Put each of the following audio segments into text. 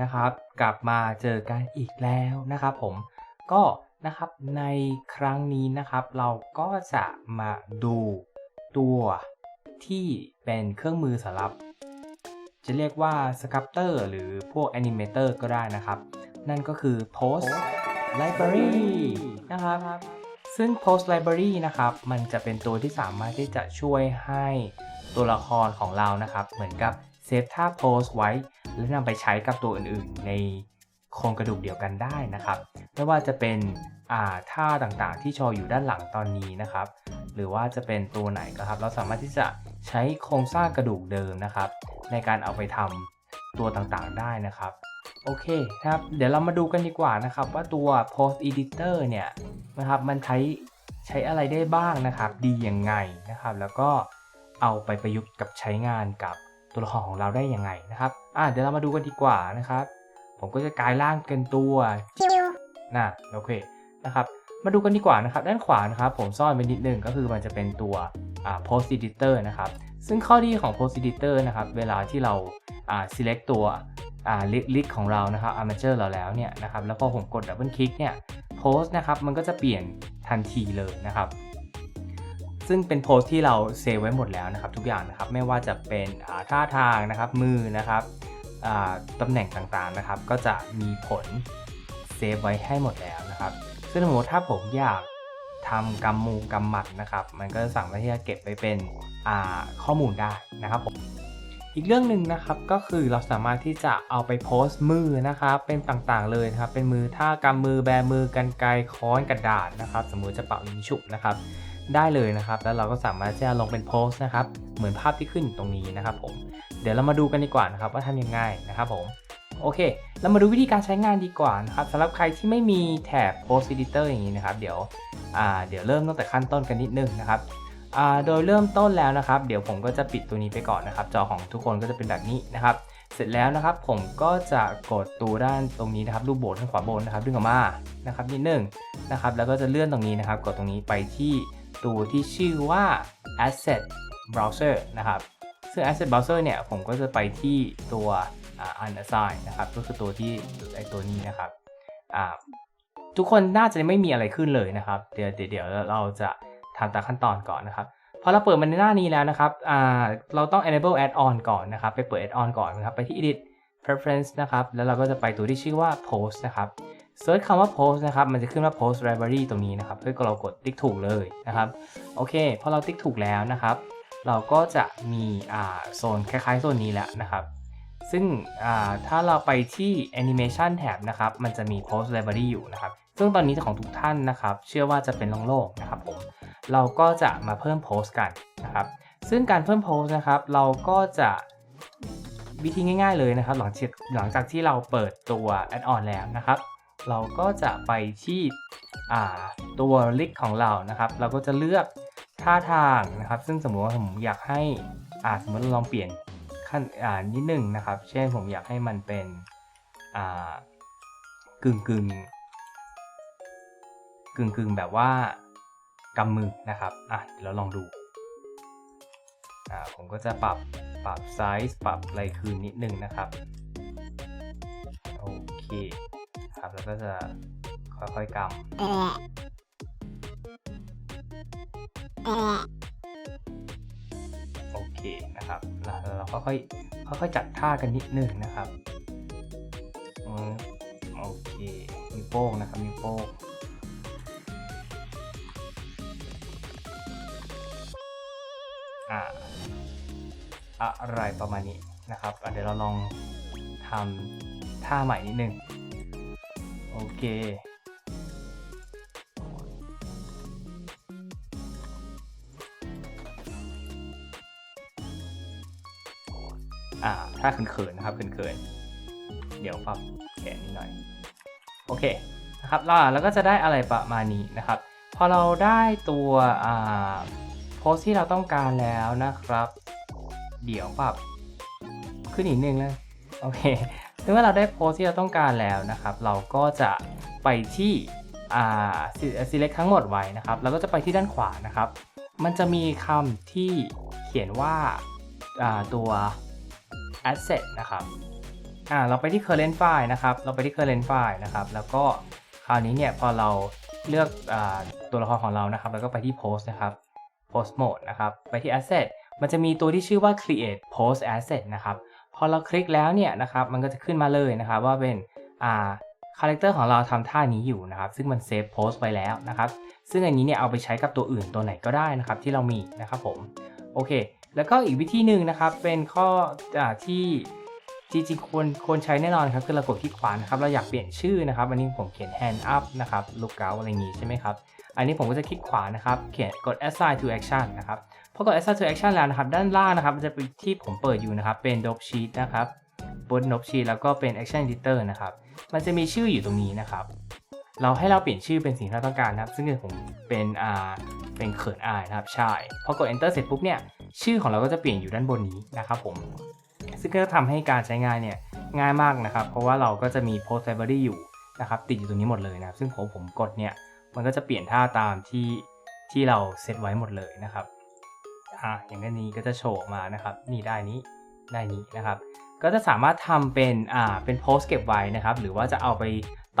นะครับ กลับมาเจอกันอีกแล้วนะครับผมก็นะครับในครั้งนี้นะครับ เราก็จะมาดูตัวที่เป็นเครื่องมือสำหรับ จะเรียกว่าสครับเตอร์หรือพวกแอนิเมเตอร์ก็ได้นะครับ นั่นก็คือ Post Library นะครับ ซึ่ง Post Library นะครับ มันจะเป็นตัวที่สามารถที่จะช่วยให้ตัวละครของเรานะครับ เหมือนกับ เซฟท่าโพสไว้ แล้วนำไปใช้กับตัวอื่นๆ ในโครงกระดูกเดียวกันได้นะครับ ไม่ว่าจะเป็นท่าต่างๆ ที่โชว์อยู่ด้านหลังตอนนี้นะครับ หรือว่าจะเป็นตัวไหนก็ครับ เราสามารถที่จะใช้โครงสร้างกระดูกเดิมนะครับ ในการเอาไปทำตัวต่างๆ ได้นะครับโอเคครับ เดี๋ยวเรามาดูกันดีกว่านะครับ ว่าตัว post editor เนี่ยนะครับมันใช้ใช้อะไรได้บ้างนะครับ ดียังไงนะครับ แล้วก็เอาไปประยุกต์กับใช้งานกับ ตัวละครของเราได้ยังไงนะครับ อะเดี๋ยวเรามาดูกันดีกว่านะครับ ผมก็จะกลายร่างเป็นตัวน่ะโอเคนะครับ มาดูกันดีกว่านะครับ ด้านขวานะครับ ผมซ่อนไปนิดนึงก็คือมันจะเป็นตัวอ่า post editor นะครับ ซึ่งข้อดีของ post editor นะครับ เวลาที่เราอ่า select ตัวอ่า list ของเรานะครับ armature เราแล้วเนี่ยนะครับ แล้วพอผมกด double click เนี่ย post นะครับ มันก็จะเปลี่ยนทันทีเลยนะครับ ซึ่งเป็นโพสที่เราเซฟไว้หมดแล้วนะครับทุกอย่างนะครับไม่ว่าจะเป็นท่าทางนะครับมือนะครับตำแหน่งต่างๆนะครับ ก็จะมีผลเซฟไว้ให้หมดแล้วนะครับ ซึ่งสมมติถ้าผมอยากทำกำมูกำหมัดนะครับ มันก็สามาที่จะเก็บไปเป็นข้อมูลได้นะครับผมอีกเรื่องหนึ่งนะครับก็คือเราสามารถที่จะเอาไปโพสต์มือนะครับเป็นต่างๆเลยนะครับเป็นมือท่ากำมือแบมือกันไกรค้อนกระดาษนะครับ สมมติจะเป่ายิงฉุบนะครับ ได้เลยนะครับ แล้วเราก็สามารถจะลงเป็นโพสต์นะครับ เหมือนภาพที่ขึ้นตรงนี้นะครับผม เดี๋ยวเรามาดูกันดีกว่านะครับว่าทำยังไงนะครับผมโอเค เรามาดูวิธีการใช้งานดีกว่านะครับสำหรับใครที่ไม่มีแถบ Post Editor อย่างนี้นะครับ เดี๋ยวอ่าเดี๋ยวเริ่มตั้งแต่ขั้นต้นกันนิดนึงนะครับอ่าโดยเริ่มต้นแล้วนะครับ เดี๋ยวผมก็จะปิดตัวนี้ไปก่อนนะครับ จอของทุกคนก็จะเป็นแบบนี้นะครับ เสร็จแล้วนะครับ ผมก็จะกดตัวด้านตรงนี้นะครับ รูปโบนทางขวาบนนะครับดึงออกมานะครับนิดนึงนะครับ แล้วก็จะเลื่อนตรงนี้นะครับ กดตรงนี้ไปที่ ตัวที่ชื่อว่า Asset Browser นะครับซึ่ง Asset Browser เนี่ยผมก็จะไปที่ตัว unassign นะครับก็คือตัวที่ไอตัวนี้นะครับทุกคนน่าจะไม่มีอะไรขึ้นเลยนะครับ เดี๋ยวเดี๋ยวเราจะทำตามขั้นตอนก่อนนะครับพอเราเปิดมันในหน้านี้แล้วนะครับเราต้อง enable add-on ก่อนนะครับ ไปเปิด add-on ก่อนนะครับไปที่ edit preference นะครับ แล้วเราก็จะไปตัวที่ชื่อว่า post นะครับ เซิร์ชคำว่า post นะครับ มันจะขึ้นว่า post library ตรงนี้นะครับเพื่อเรากดติ๊กถูกเลยนะครับ โอเค พอเราติ๊กถูกแล้วนะครับ เราก็จะมีอ่าโซนคล้ายๆโซนนี้แหละนะครับ ซึ่งอ่าถ้าเราไปที่ animation tab นะครับ มันจะมี post library อยู่นะครับ ซึ่งตอนนี้ของทุกท่านนะครับ เชื่อว่าจะเป็นโล่งๆนะครับผม เราก็จะมาเพิ่มโพสต์กันนะครับ ซึ่งการเพิ่มโพสต์นะครับ เราก็จะวิธีง่ายๆเลยนะครับ หลังจากหลังจากที่เราเปิดตัว add-on แล้วนะครับ เราก็จะไปที่ตัวลิกของเรานะครับ เราก็จะเลือกท่าทางนะครับ ซึ่งสมมติว่าผมอยากให้สมมติเราลองเปลี่ยนขั้นนิดหนึ่งนะครับ เช่นผมอยากให้มันเป็นกึ่งกึ่งกึ่งกึ่งแบบว่ากำมือนะครับอะเราลองดูอ่าผมก็จะปรับปรับไซส์ปรับอะไรคืนนิดหนึ่งนะครับ โอเค ก็จะค่อยๆกำโอเคนะครับแล้วเราก็ค่อยค่อยๆจัดท่ากันนิดนึงนะครับอืมโอเคนิ้วโป้งนะครับนิ้วโป้งอ่าอะไรประมาณนี้นะครับอะเดี๋ยวเราลองทำท่าใหม่นิดนึง โอเค อ่า ถ้าเขินๆนะครับเขินๆ เดี๋ยวปรับแขนนิดหน่อย โอเค นะครับล้วแล้วก็จะได้อะไรประมาณนี้นะครับ พอเราได้ตัวอ่าโพสที่เราต้องการแล้วนะครับ เดี๋ยวปรับขึ้นอีกนึงแล้วโอเค เมื่อเราได้โพสที่เราต้องการแล้วนะครับ เราก็จะไปที่ select ทั้งหมดไว้นะครับแล้วก็จะไปที่ด้านขวานะครับ มันจะมีคำที่เขียนว่าาตัว asset นะครับเราไปที่ current file นะครับ เราไปที่ current file นะครับ แล้วก็คราวนี้เนี่ยพอเราเลือกอตัวละครของเรานะครับ แล้วก็ไปที่ post นะครับ post mode นะครับ ไปที่ asset มันจะมีตัวที่ชื่อว่า create post asset นะครับ พอเราคลิกแล้วเนี่ยนะครับมันก็จะขึ้นมาเลยนะครับว่าเป็นอ่าคาแรคเตอร์ของเราทำท่านี้อยู่นะครับซึ่งมันเซฟโพสต์ไว้แล้วนะครับซึ่งอันนี้เนี่ยเอาไปใช้กับตัวอื่นตัวไหนก็ได้นะครับที่เรามีนะครับผมโอเค แล้วก็อีกวิธีหนึ่งนะครับเป็นข้ออที่จริงๆควรควรใช้แน่นอนครับคือเรากดคลิกขวานะครับเราอยากเปลี่ยนชื่อนะครับอันนี้ผมเขียน hand up นะครับ lookout อะไรอย่างงี้ใช่ไหมครับอันนี้ผมก็จะคลิกขวานะครับเขียนกด assign to action นะครับ พอกด assign to action แล้วนะครับ ด้านล่างนะครับจะเป็นที่ผมเปิดอยู่นะครับ เป็น dope sheet นะครับบน dope sheet แล้วก็เป็น action editor นะครับ มันจะมีชื่ออยู่ตรงนี้นะครับ เราให้เราเปลี่ยนชื่อเป็นสิ่งที่เราต้องการนะครับ ซึ่งผมเป็นอ่าเป็นเขินอายนะครับ ใช่ พอกด enter เสร็จปุ๊บเนี่ย ชื่อของเราก็จะเปลี่ยนอยู่ด้านบนนี้นะครับผม ซึ่งก็จะทำให้การใช้งานเนี่ยง่ายมากนะครับ เพราะว่าเราก็จะมี post library อยู่นะครับติดอยู่ตรงนี้หมดเลยนะครับ ซึ่งผมผมกดเนี่ย มันก็จะเปลี่ยนท่าตามที่ที่เราเซตไว้หมดเลยนะครับ อ่าอย่างนี้ก็จะโชว์มานะครับ นี่ได้นี้ได้นี้นะครับ ก็จะสามารถทำเป็นอ่าเป็นโพสเก็บไว้นะครับ หรือว่าจะเอาไป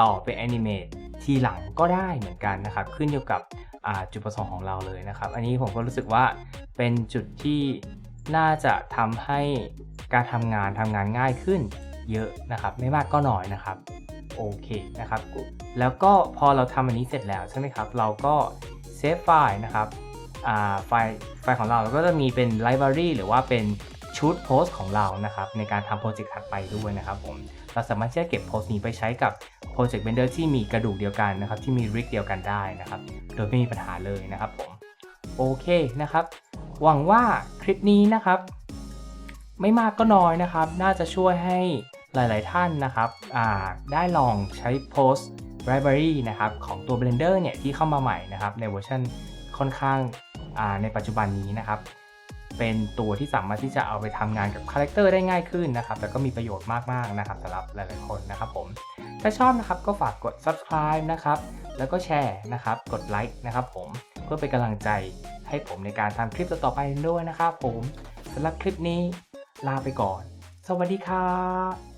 ต่อเป็นแอนิเมตทีหลังก็ได้เหมือนกันนะครับ ขึ้นอยู่กับอ่าจุดประสงค์ของเราเลยนะครับ อันนี้ผมก็รู้สึกว่าเป็นจุดที่น่าจะทำให้การทำงานทำงานง่ายขึ้นเยอะนะครับ ไม่มากก็น้อยนะครับโอเคนะครับ แล้วก็พอเราทำอันนี้เสร็จแล้วใช่ไหมครับ เราก็เซฟไฟล์นะครับ ไฟล์ไฟล์ของเราเราก็จะมีเป็นไลบรารีหรือว่าเป็นชุดโพสต์ของเรานะครับในการทำโปรเจกต์ถัดไปด้วยนะครับผมเราสามารถที่จะเก็บโพสต์นี้ไปใช้กับโปรเจกต์เบนเดอร์ที่มีกระดูกเดียวกันนะครับที่มีริกเดียวกันได้นะครับโดยไม่มีปัญหาเลยนะครับผมโอเคนะครับ หวังว่าคลิปนี้นะครับ ไม่มากก็น้อยนะครับ น่าจะช่วยให้หลาย ๆ ท่านนะครับได้ลองใช้ Post Library นะครับของตัว Blender เนี่ยที่เข้ามาใหม่นะครับในเวอร์ชันค่อนข้าง ในปัจจุบันนี้นะครับ เป็นตัวที่สามารถที่จะเอาไปทำงานกับคาแรคเตอร์ได้ง่ายขึ้นนะครับแล้วก็มีประโยชน์มากๆนะครับสำหรับหลายๆคนนะครับผมถ้าชอบนะครับก็ฝากกด subscribe นะครับแล้วก็แชร์นะครับกดไลค์นะครับผมเพื่อเป็นกำลังใจให้ผมในการทำคลิปต่อๆไปด้วยนะครับผมสำหรับคลิปนี้ลาไปก่อน สวัสดีครับ